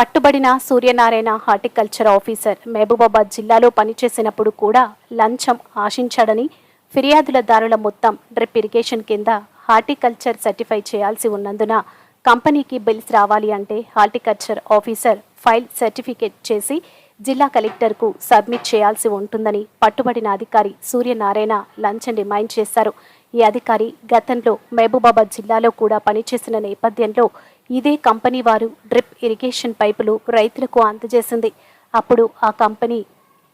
పట్టుబడిన Suryanarayana horticulture officer Mahabubabad జిల్లాలో పనిచేసినప్పుడు కూడా లంచం ఆశించాడని ఫిర్యాదులదారుల మొత్తం డ్రిప్ ఇరిగేషన్ కింద హార్టికల్చర్ సర్టిఫై చేయాల్సి ఉన్నందున కంపెనీకి బిల్స్ రావాలి అంటే హార్టికల్చర్ ఆఫీసర్ ఫైల్ సర్టిఫికేట్ చేసి జిల్లా కలెక్టర్కు సబ్మిట్ చేయాల్సి ఉంటుందని పట్టుబడిన అధికారి సూర్యనారాయణ లంచం డిమాండ్ చేశారు. ఈ అధికారి గతంలో మహబూబాబాద్ జిల్లాలో కూడా పనిచేసిన నేపథ్యంలో ఇదే కంపెనీ వారు డ్రిప్ ఇరిగేషన్ పైపులు రైతులకు అందజేసింది. అప్పుడు ఆ కంపెనీ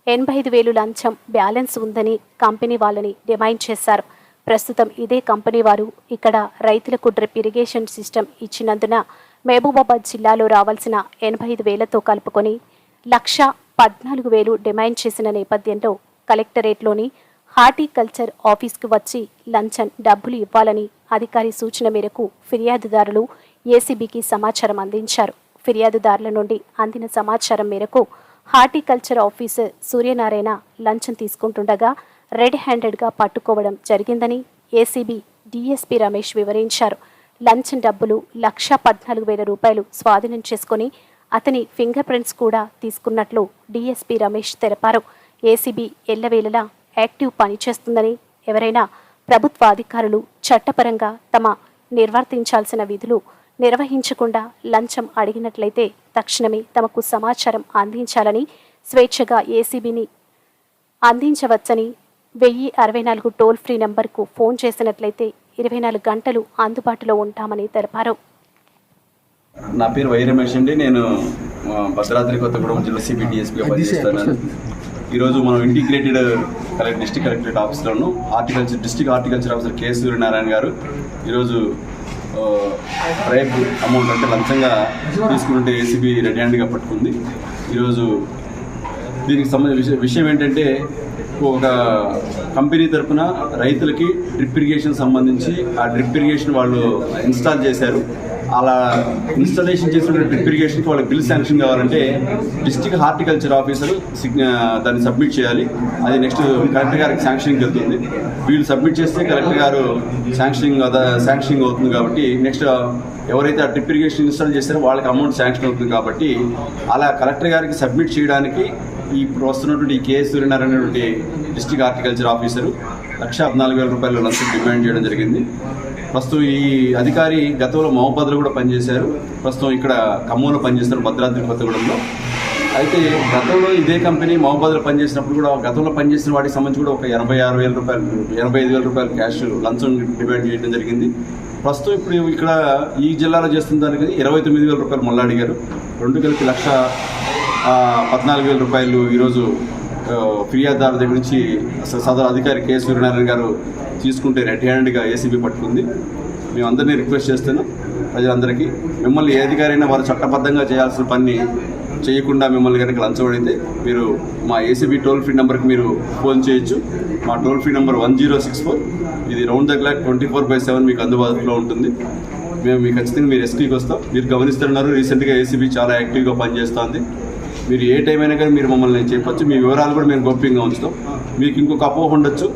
ఎనభై ఐదు వేలు లంచం బ్యాలెన్స్ ఉందని కంపెనీ వాళ్ళని డిమాండ్ చేశారు. ప్రస్తుతం ఇదే కంపెనీ వారు ఇక్కడ రైతులకు డ్రిప్ ఇరిగేషన్ సిస్టమ్ ఇచ్చినందున మహబూబాబాద్ జిల్లాలో రావాల్సిన ఎనభై ఐదు వేలతో కలుపుకొని లక్ష పద్నాలుగు వేలు డిమాండ్ చేసిన నేపథ్యంలో కలెక్టరేట్లోని హార్టికల్చర్ ఆఫీస్కు వచ్చి లంచం డబ్బులు ఇవ్వాలని అధికారి సూచన మేరకు ఫిర్యాదుదారులు ఏసీబీకి సమాచారం అందించారు. ఫిర్యాదుదారుల నుండి అందిన సమాచారం మేరకు హార్టికల్చర్ ఆఫీసర్ సూర్యనారాయణ లంచం తీసుకుంటుండగా రెడ్ హ్యాండెడ్గా పట్టుకోవడం జరిగిందని ఏసీబీ డీఎస్పీ రమేష్ వివరించారు. లంచం డబ్బులు లక్ష పద్నాలుగు వేల రూపాయలు స్వాధీనం చేసుకుని అతని ఫింగర్ ప్రింట్స్ కూడా తీసుకున్నట్లు డీఎస్పీ రమేష్ తెలిపారు. ఏసీబీ ఎల్లవేళలా యాక్టివ్ పనిచేస్తుందని ఎవరైనా ప్రభుత్వ అధికారులు చట్టపరంగా తమ నిర్వర్తించాల్సిన విధులు నిర్వహించకుండా లంచం అడిగినట్లయితే తక్షణమే తమకు సమాచారం అందించాలని స్వేచ్ఛగా ఏసీబీని అందించవచ్చని వెయ్యి అరవై నాలుగు టోల్ ఫ్రీ నంబర్కు ఫోన్ చేసినట్లయితే ఇరవై నాలుగు గంటలు అందుబాటులో ఉంటామని తెలిపారు. నా పేరు వై రమేష్ అండి. నేను భద్రాద్రి కొత్తగూడెం జిల్లా సిబి డిఎస్పీగా పనిచేస్తున్నాను ఈరోజు మనం integrated collector district collectorate ఆఫీస్లోను horticulture district horticulture officer K Suryanarayana గారు ఈరోజు రైప్ అమౌంట్ అంటే లంచంగా తీసుకుంటే ఏసీబీ రెడీ హ్యాండ్గా పట్టుకుంది. ఈరోజు దీనికి సంబంధించిన విషయం విషయం ఏంటంటే ఒక కంపెనీ తరపున రైతులకి డ్రిప్ ఇరిగేషన్ సంబంధించి ఆ డ్రిప్ ఇరిగేషన్ వాళ్ళు ఇన్స్టాల్ చేశారు. అలా ఇన్స్టాలేషన్ చేసిన డ్రిప్ ఇరిగేషన్కి వాళ్ళకి బిల్ శాంక్షన్ కావాలంటే డిస్టిక్ హార్టికల్చర్ ఆఫీసర్ దాన్ని సబ్మిట్ చేయాలి. అది నెక్స్ట్ కలెక్టర్ గారికి శాంక్షనింగ్ వెళ్తుంది వీళ్ళు సబ్మిట్ చేస్తే కలెక్టర్ గారు శాంక్షనింగ్ శాంక్షనింగ్ అవుతుంది కాబట్టి నెక్స్ట్ ఎవరైతే ఆ డ్రిప్ ఇరిగేషన్ ఇన్స్టాల్ చేస్తారో వాళ్ళకి అమౌంట్ శాంక్షన్ అవుతుంది కాబట్టి అలా కలెక్టర్ గారికి సబ్మిట్ చేయడానికి ఈ ఇప్పుడు వస్తున్నటువంటి ఈ KS Suryanarayana district horticulture officer. లక్ష పద్నాలుగు వేల రూపాయలు లంచం డిమాండ్ చేయడం జరిగింది. ప్రస్తుతం ఈ అధికారి గతంలో మహబాద్లో కూడా పనిచేశారు. ప్రస్తుతం ఇక్కడ ఖమ్మంలో పనిచేస్తారు భద్రాద్రి కొత్తగూడెంలో. అయితే గతంలో ఇదే కంపెనీ మహబాద్లో పనిచేసినప్పుడు కూడా గతంలో పనిచేసిన వాటికి సంబంధించి కూడా ఒక ఎనభై ఆరు వేల రూపాయలు ఎనభై ఐదు వేల రూపాయలు క్యాష్ లంచం డిమాండ్ చేయడం జరిగింది. ప్రస్తుతం ఇప్పుడు ఇక్కడ ఈ జిల్లాలో చేస్తున్న దానికి ఇరవై తొమ్మిది వేల రూపాయలు మళ్ళీ అడిగారు. రెండు కలిపి లక్ష పద్నాలుగు వేల రూపాయలు ఈరోజు ఫిర్యాదుదారు దగ్గర నుంచి సదరు అధికారి కె సూర్యనారాయణ గారు తీసుకుంటే రెడ్ హ్యాండ్గా ఏసీబీ పట్టుకుంది. మేము అందరినీ రిక్వెస్ట్ చేస్తున్నాం. ప్రజలందరికీ మిమ్మల్ని ఏ అధికారైనా వారు చట్టబద్ధంగా చేయాల్సిన పని చేయకుండా మిమ్మల్ని కనుక లంచబడితే మీరు మా ఏసీబీ టోల్ ఫ్రీ నెంబర్కి మీరు ఫోన్ చేయొచ్చు. మా toll free number one zero six four. ఇది round the clock twenty four by seven మీకు అందుబాటులో ఉంటుంది. మేము మీకు ఖచ్చితంగా మీరు ఎస్పీకి వస్తాం. మీరు గమనిస్తున్నారు రీసెంట్గా ఏసీబీ చాలా యాక్టివ్గా పనిచేస్తుంది. మీరు ఏ టైం అయినా కానీ మీరు మమ్మల్ని చెప్పొచ్చు. మీ వివరాలు కూడా మేము గోప్యంగా ఉంచుతాం. మీకు ఇంకొక అపోహ ఉండొచ్చు.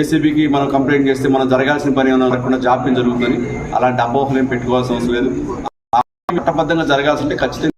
ఏసీబీకి మనం కంప్లైంట్ చేస్తే మనం జరగాల్సిన పని ఏమైనా జరగకుండా జాప్యం జరుగుతుంది అలాంటి అపోహలు ఏం పెట్టుకోవాల్సిన అవసరం లేదు. చట్టబద్ధంగా జరగాల్సి ఉంటే ఖచ్చితంగా